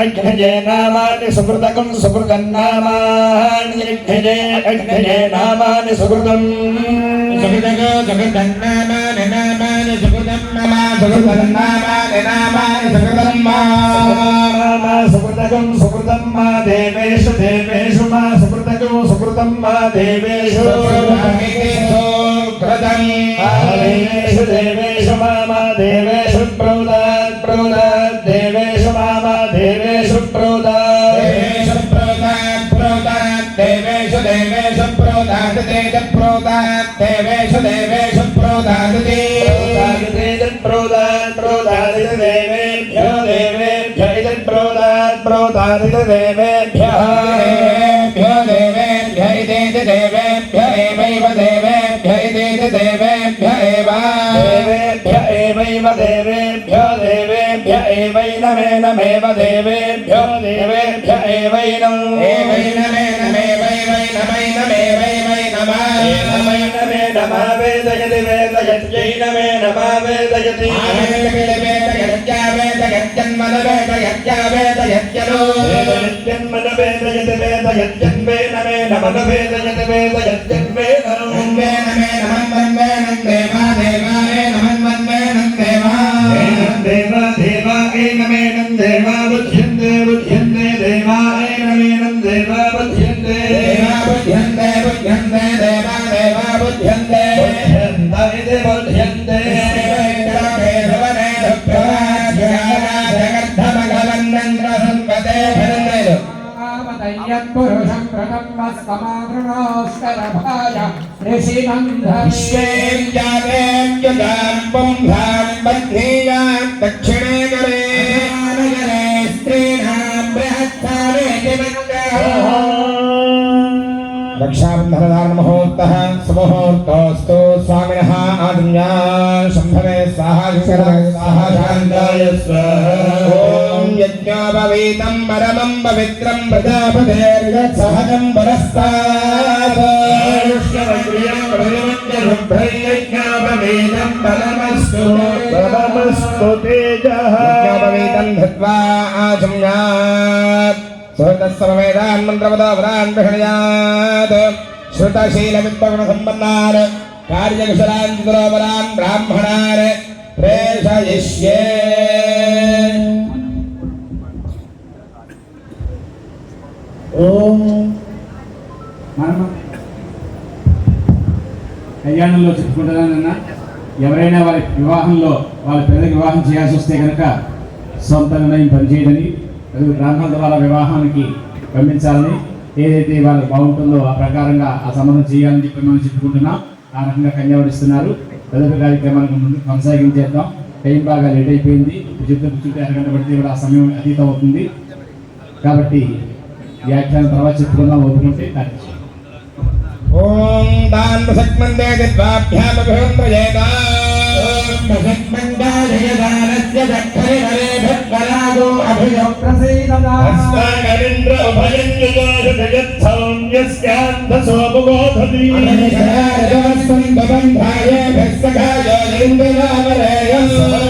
अघ्नजे नामानि सुकृतकं सुकृतं नामानि अघ्नजे अघ्नजे नामानि सुकृतम् सुकृतको सुकृतं नामानि नामानि सुकृतं ममा सुकृतं नामानि नामानि सुकृतं मा सुकृतकं सुकृतं मा देवेषु देवेषु मा सुकृतको सुकृतं मा देवेषु कृतं देवेषु देवेषु मा देवेषु प्रौद देवेभ्यः देवेभ्य देवेभ्य इति देवेभ्य एवैव देवेभ्य इति देवेभ्य एव देवेभ्य एवैव देवेभ्य देवेभ्य एवैनमे नमेव देवेभ्यो देवेभ्य एवैनं एवैनमे नमे वै वै नमै नमे वै वै नमः नमै नमे नमः वेदयति वेदयत्यै नमे नमः वेदयति वेदयत्या वेदयत्य Buddhyante, Buddhyante, Buddhyante, Buddhyante, पुरुषम् प्रतम्बस्तमावृणोऽस्करभाय ऋषिमन्धविश्वेम् जातेम् यदाम् पुम्भाम् बद्धेयाम् स्वामिनः आदिन्या शम्भवे साहा स्वाहा परमं पवित्रं प्रजापतेर्यत्सहजं परस्तात् शुभ्रैज्ञापवेदं बलमस्तु बलमस्तु तेजः यज्ञोपवीतं धृत्वा आचम्यात् सुहृतस्समवेदान् मन्त्रपदा वरान् विषयात् श्रुतशीलविद्वगुणसम्पन्नान् कार्यकुशलान् चतुरोपरान् ब्राह्मणान् प्रेषयिष्ये ఓం కళ్యాణంలో చెప్పుకుంటున్నానన్నా ఎవరైనా వారి వివాహంలో వాళ్ళ పిల్లలకి వివాహం చేయాల్సి వస్తే కనుక సొంత నిర్ణయం పనిచేయదని గ్రామాల ద్వారా వివాహానికి పంపించాలని ఏదైతే వాళ్ళకి బాగుంటుందో ఆ ప్రకారంగా ఆ సంబంధం చేయాలని చెప్పి మనం చెప్పుకుంటున్నాం. ఆ రకంగా కన్యావరిస్తున్నారు తదుపరి కార్యక్రమానికి ముందు కొనసాగించేద్దాం టైం బాగా లేట్ అయిపోయింది. చెప్తే కూర్చుంటే అరగంట పడితే కూడా ఆ సమయం అతీతం అవుతుంది కాబట్టి વ્યાખ્યાન ભાવચિત્રમાં ઓગણીસે ઓમ દાન સકમંદે જદ્વાભ્યામ અભિવંદ્રયેતા ઓમ સકમંદાલય દાનસ્ય દક્ષરે હરે ભક્તરાગો અભિયમ પ્રસીદતા હસ્તાકરિન્દ્ર અભયન્યુતા જગત્સૌમ્યસ્યાંધ સોપગોધતિ અનશરારવસ્તં ભવંધાય ભક્તકાય ઇન્દ્રનામરેયમ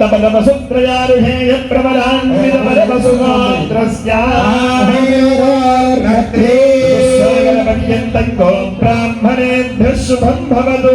परानन्दपदवसुत्रयारुषेय प्रबलान्वितपदवसुगात्रस्यागणपर्यन्तं गो ब्राह्मणेभ्यः शुभं भवतु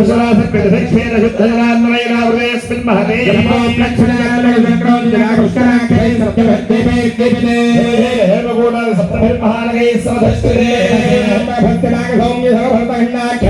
कुशलासकृतदक्षेणशुद्धजलान्वयनावृतेऽस्मिन् महते सप्तभिर्महानगैः समधष्टरे भक्तिनागसौम्य सहभर्तहण्डाख्य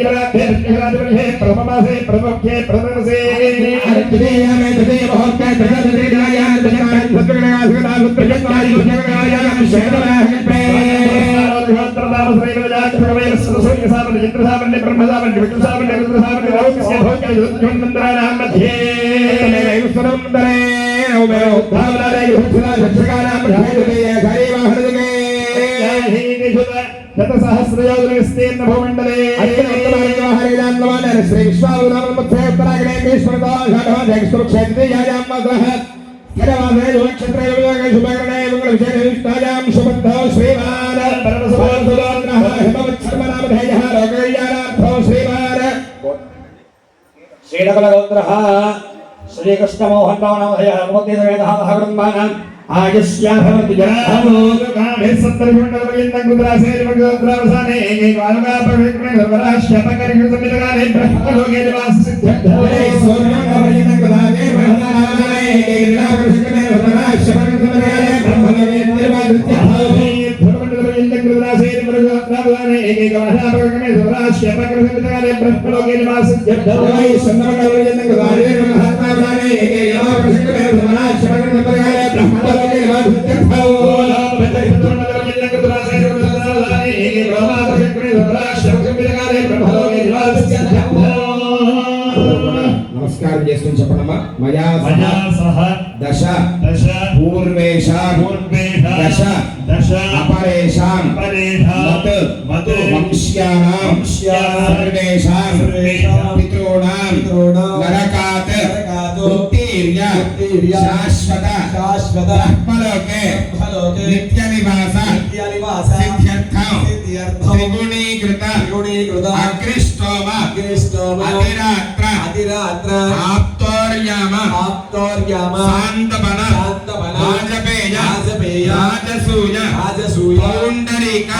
गिराधे गिराधे प्रभमासे प्रभक्षे प्रभमसे तदे हमें तदे बहुत का तदे तदे जाया तदे सत्करणा सत्करणा सत्करणा योजनाया शरणा पे ्रह्मसावन्य ब्रह्मसावन्य विष्णुसावन्य रुद्रसावन्य लौकस्य भोग्य युद्धमन्त्राणां मध्ये सुरन्दरे नौमे उत्थावनारे युद्धसदा शत्रकानां हृदये हरे वा हृदये శతసహస్రయోజన విస్తీర్ణ భూమండలే శ్రీ శ్రీనకలగోత్ర శ్రీకృష్ణమోహన్ నమోదయ నమోదేవేద మహాబ్రహ్మాణం ఆయుష్యాభవతి నమస్కారం చేసుకుని చెప్పడమ్మా. మయా సహ దశ దశ పూర్వేషాం పూర్వేష దశ దశ అపరేషాం అపరేషాం మత్ మత్ వంశ్యానాం వంశ్యానాం సర్వేషాం సర్వేషాం పితॄణాం పితॄణాం నరకాత్ वीर्य वीर्य शाश्वत शाश्वत ब्रह्मलोके ब्रह्मलोके नित्य निवास नित्य निवास सिद्ध्यर्थम सिद्ध्यर्थम त्रिगुणीकृत त्रिगुणीकृत अग्रिष्टोम अग्रिष्टोम अतिरात्र अतिरात्र आप्तोर्याम आप्तोर्याम शांतपन शांतपन राजपेय राजपेय राजसूय राजसूय पौंडरीक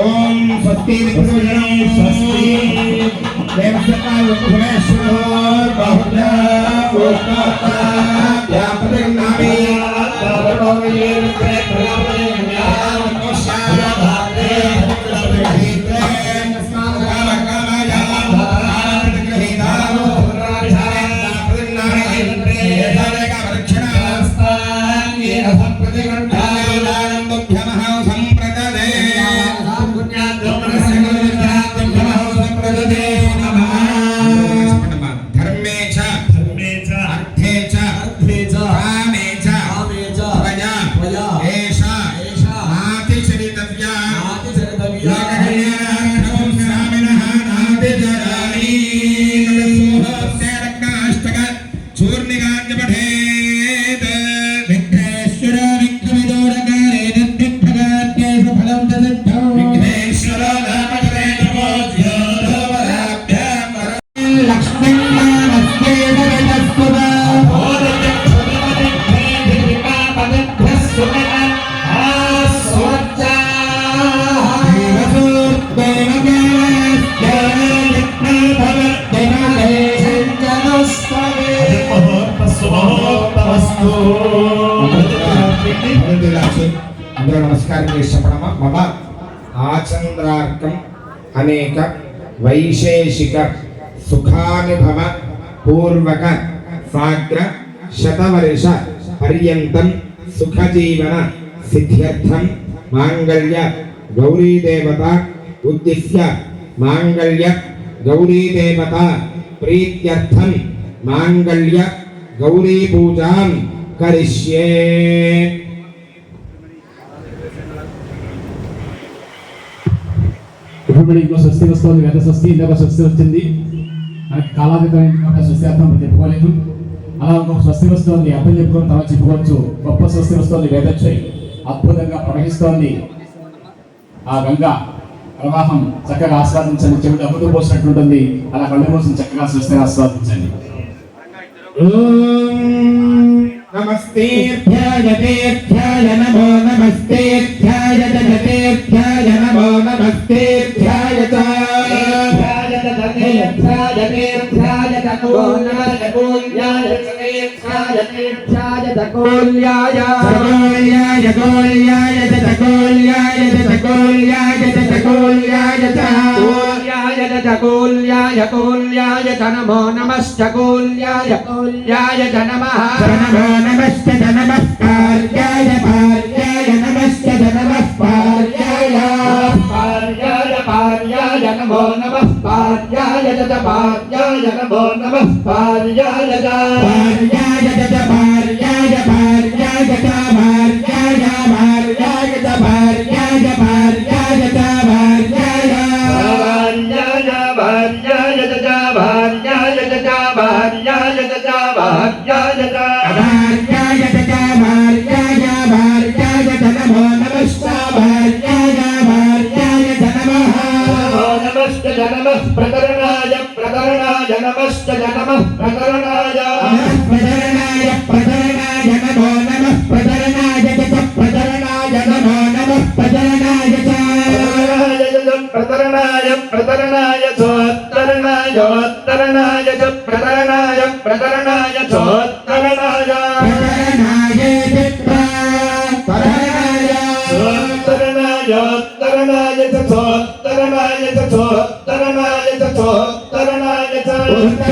ओम सत्य सस्ती देवता वैदेशिक सुखानुभव पूर्वक साग्र शतवर्ष पर्यन्तं सुखजीवन सिद्ध्यर्थं गौरी देवता उद्दिश्य मांगल्य माङ्गल्य गौरीदेवता प्रीत्यर्थं गौरी गौरीपूजां करिष्ये। కరిష్యే ఇప్పుడు ఇంకో స్వస్తి వస్తుంది గత స్వస్తి ఇంకొక స్వస్తి వచ్చింది. మనకి కాలాతీతమైన స్వస్తి అర్థం చెప్పుకోలేదు. అలా ఇంకొక స్వస్తి వస్తుంది అర్థం చెప్పుకొని తర్వాత చెప్పుకోవచ్చు. గొప్ప స్వస్తి వస్తుంది వేదచ్చాయి. అద్భుతంగా ప్రవహిస్తోంది. ఆ గంగా ప్రవాహం చక్కగా ఆస్వాదించండి. చెవిటి అమృతం పోసినట్టుంటుంది. అలా కళ్ళు కోసం చక్కగా స్వస్తిని ఆస్వాదించండి. నమస్తేభ్యాయ తీర్థ్యాయ నమో నమస్తేభ్యాయ జగతేభ్యాయ నమో నమస్తేభ్యాయ చ. సర్వోల్యాయ कोल्याय जकोल्याय कोल्याय च नमो नमश्चकोल्याय कोल्याय च नमः नमो नमश्च च नमः पार्याय पार्याय नमश्च च नमः पार्याय पार्याय पार्याय नमो नमः पार्याय च पार्याय नमो नमः पार्याय च पार्याय च पार्याय पार्याय च पार्याय पार्याय च पार्याय पार्याय నమః ప్రకరణాయ ప్రచరణాయ ప్రచరణాయ నమో నమః ప్రచరణాయ చ ప్రచరణాయ నమో నమః ప్రచరణాయ చ ప్రతరణాయ ప్రతరణాయ సోత్తరణాయ ఉత్తరణాయ చ ప్రతరణాయ ప్రకరణాయ చోత్తరణాయ చోత్తరణాయ చోత్తరణాయ చోత్తరణాయ చ చోత్తరణాయ చ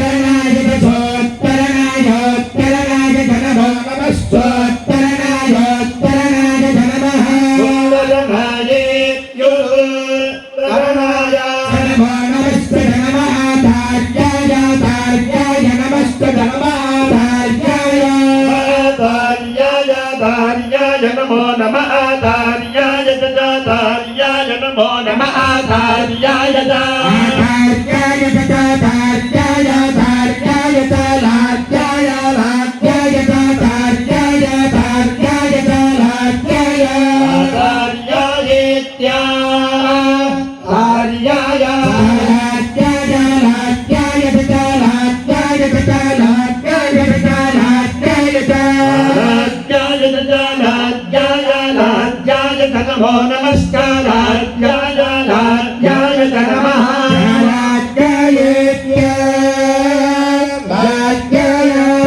రాజ్యాయ నమో నమస్కారాజ్యాయ రాజ్యాయ నమః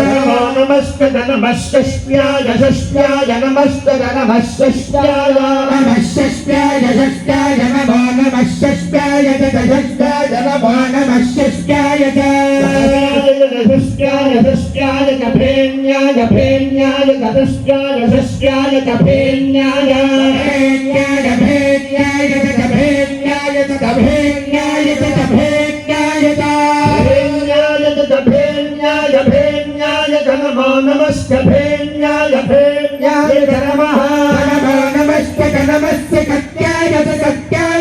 నమో నమస్కృత నమస్కృష్ట్యాయ షష్ట్యాయ నమస్కృత నమస్కృష్ట్యాయ షష్ట్యాయ షష్ట్యాయ కభేన్యాయ భేన్యాయ కదష్ట్యాయ షష్ట్యాయ కభేన్యాయ భేన్యాయ Yeah.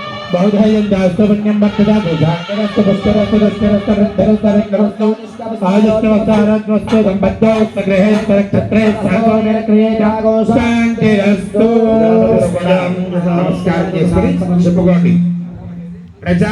बहुधायंदास्तवन्यम भक्तदा भुजांगरस्तवस्तरस्तरस्तरस्तरस्तरस्तरस्तरस्तौ आदिस्तवस्तारस्तवस्तो संबद्धौ सग्रहे सरक्षत्रे सर्वमेन क्रिये जागो शांतिरस्तु नमस्कार जय श्री शिवगौरी प्रजा